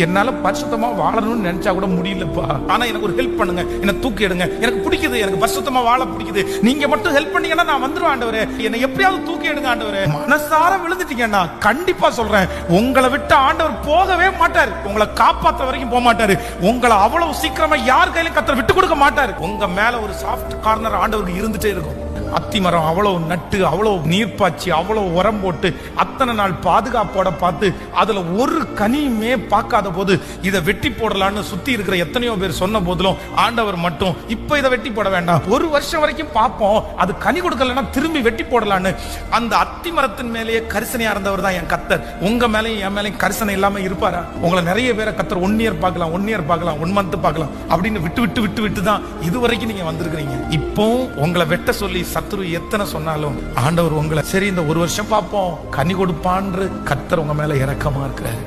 என்னால பரிசுத்தமா வாழணும்னு நினைச்சா கூட முடியலப்பா. ஆனா எனக்கு ஒரு ஹெல்ப் பண்ணுங்க. என்ன தூக்கி எடுங்க. எனக்கு பிடிக்குது. எனக்கு பரிசுத்தமா வாழ பிடிக்குது. நீங்க மட்டும் ஹெல்ப் பண்ணீங்கன்னா நான் வந்துருவேன் ஆண்டவரே. என்னை எப்படியாவது தூக்கி எடுங்க ஆண்டவரே. மனசார விழுந்துட்டீங்கன்னா கண்டிப்பா சொல்றேன். உங்களை விட்டு ஆண்டவர் போகவே மாட்டார். உங்களை காப்பாத்த வரைக்கும் போக மாட்டாரு. உங்களை அவ்வளவு சீக்கிரமா யார் கையிலும் கத்தர் விட்டு கொடுக்க மாட்டார். உங்க மேல ஒரு சாஃப்ட் கார்னர் ஆண்டவருக்கு இருந்துட்டே இருக்கும். அத்தி மரம் அவ்வளவு நட்டு அவ்வளவு நீர் பாய்ச்சி அவ்வளவு உரம் போட்டு அத்தனை நாள் பாதுகாப்போட பார்த்து அதுல ஒரு கனியுமே பார்க்காத போது இதை வெட்டி போடலான்னு சுத்தி இருக்கிற எத்தனையோ பேர் சொன்ன போதிலும் ஆண்டவர் மட்டும் இப்ப இதை வெட்டி போட வேண்டாம். ஒரு வருஷம் வரைக்கும் பார்ப்போம். அது கனி கொடுக்கலன்னா திரும்பி வெட்டி போடலான்னு. அந்த அத்தி மரத்தின் மேலேயே கரிசனையா இருந்தவர் தான் என் கத்தர். உங்க மேலேயும் என் மேலேயும் கரிசனை இல்லாம இருப்பாரா? உங்களை நிறைய பேரை கத்தர் ஒன் இயர் பார்க்கலாம் ஒன் இயர் பார்க்கலாம் ஒன் மந்த் பார்க்கலாம் அப்படின்னு விட்டு விட்டு விட்டு விட்டு தான் இது வரைக்கும் நீங்க வந்திருக்கிறீங்க. இப்போ உங்களை வெட்ட சொல்லி சத்துரு எத்தனை சொன்னாலும் ஆண்டவர் உங்களை சரி இந்த ஒரு வருஷம் பார்ப்போம். கனி கொடுப்பான்னு கத்தர் உங்க மேல இறக்கமா இருக்கிறாரு.